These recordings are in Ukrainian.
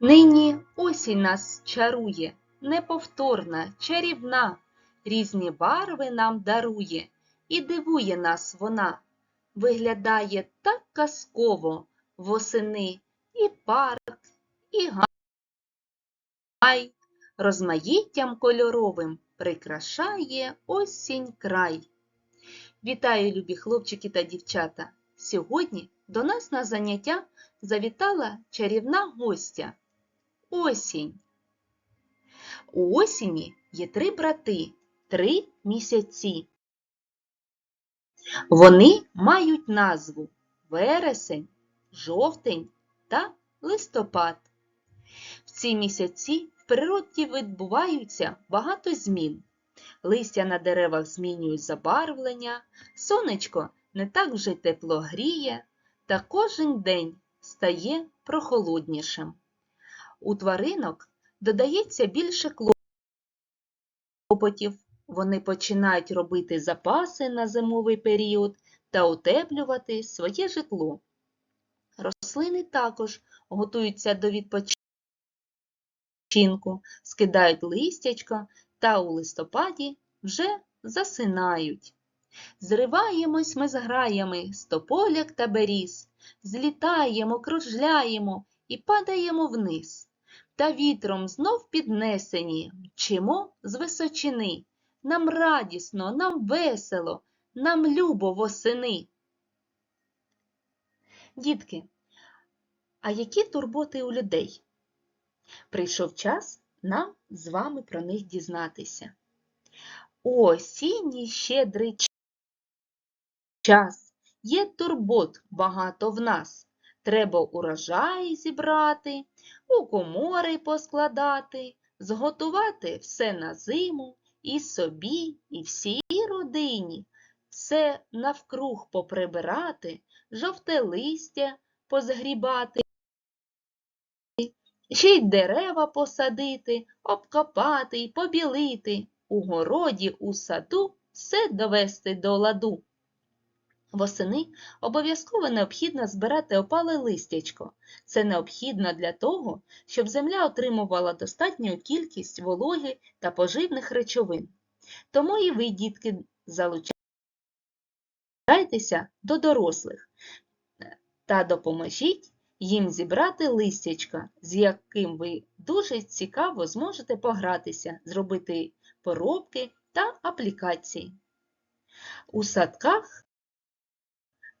Нині осінь нас чарує, неповторна, чарівна, різні барви нам дарує, і дивує нас вона. Виглядає так казково восени і парк, і гай, розмаїттям кольоровим прикрашає осінь край. Вітаю, любі хлопчики та дівчата! Сьогодні до нас на заняття завітала чарівна гостя – осінь. У осені є три брати, три місяці. Вони мають назву вересень, жовтень та листопад. В ці місяці в природі відбуваються багато змін. Листя на деревах змінюють забарвлення, сонечко не так вже тепло гріє, та кожен день стає прохолоднішим. У тваринок додається більше клопотів. Вони починають робити запаси на зимовий період та утеплювати своє житло. Рослини також готуються до відпочинку, скидають листячко та у листопаді вже засинають. Зриваємось ми з граями з тополяк та беріз, злітаємо, кружляємо і падаємо вниз. Та вітром знов піднесені, мчимо з височини. Нам радісно, нам весело, нам любо восени. Дітки, а які турботи у людей? Прийшов час нам з вами про них дізнатися. Осінній щедрий час є турбот багато в нас. Треба урожай зібрати, у комори поскладати, зготувати все на зиму і собі, і всій родині, все навкруг поприбирати, жовте листя позгрібати, ще й дерева посадити, обкопати й побілити, у городі, у саду все довести до ладу. Восени обов'язково необхідно збирати опале листячко. Це необхідно для того, щоб земля отримувала достатню кількість вологи та поживних речовин. Тому і ви, дітки, залучайтеся до дорослих та допоможіть їм зібрати листячка, з яким ви дуже цікаво зможете погратися, зробити поробки та аплікації. У садках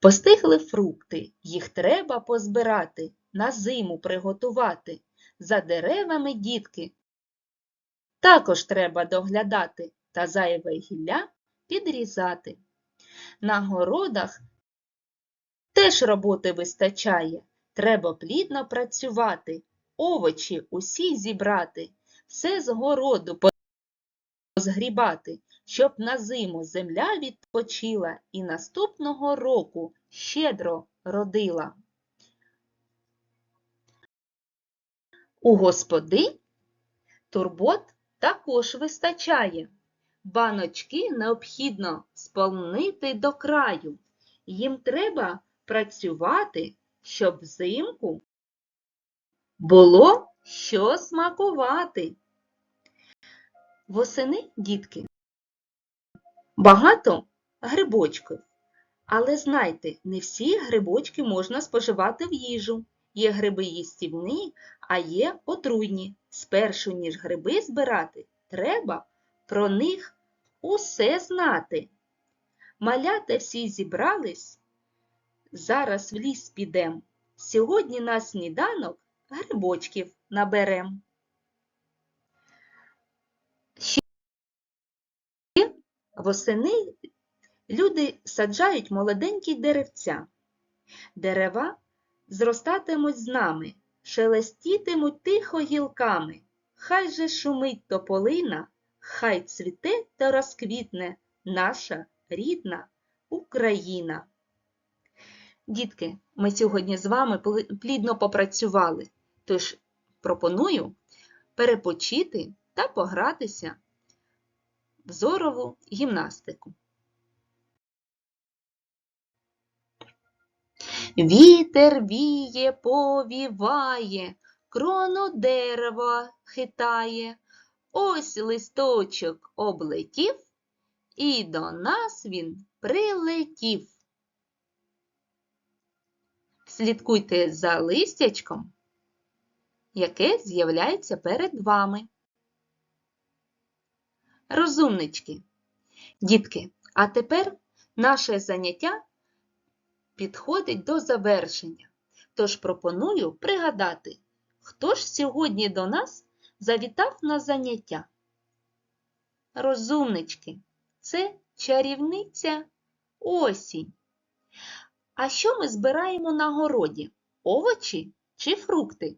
Постигли фрукти, їх треба позбирати, на зиму приготувати. За деревами дітки. Також треба доглядати та зайве гілля підрізати. На городах теж роботи вистачає. Треба плідно працювати, овочі усі зібрати, все з городу позгрібати, щоб на зиму земля відпочила і наступного року щедро родила. У господи турбот також вистачає. Баночки необхідно сповнити до краю. Їм треба працювати, щоб взимку було що смакувати. Восени, дітки, багато грибочків. Але знайте, не всі грибочки можна споживати в їжу. Є гриби їстівні, а є отруйні. Спершу, ніж гриби збирати, треба про них усе знати. Малята всі зібрались, зараз в ліс підем. Сьогодні на сніданок грибочків наберем. Восени люди саджають молоденькі деревця. Дерева зростатимуть з нами, шелестітимуть тихо гілками. Хай же шумить тополина, хай цвіте та розквітне наша рідна Україна. Дітки, ми сьогодні з вами плідно попрацювали, тож пропоную перепочити та погратися в зорову гімнастику. Вітер віє, повіває, крону дерева хитає, ось листочок облетів, і до нас він прилетів. Слідкуйте за листячком, яке з'являється перед вами. Розумнички. Дітки, а тепер наше заняття підходить до завершення. Тож пропоную пригадати, хто ж сьогодні до нас завітав на заняття. Розумнички, це чарівниця осінь. А що ми збираємо на городі? Овочі чи фрукти?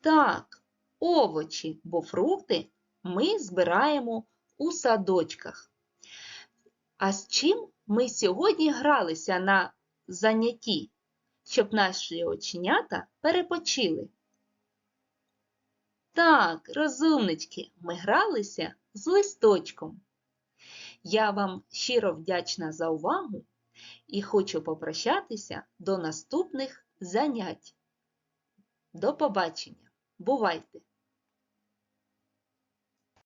Так, овочі, бо фрукти ми збираємо у садочках. А з чим ми сьогодні гралися на занятті, щоб наші оченята перепочили? Так, розумнички, ми гралися з листочком. Я вам щиро вдячна за увагу і хочу попрощатися до наступних занять. До побачення! Бувайте!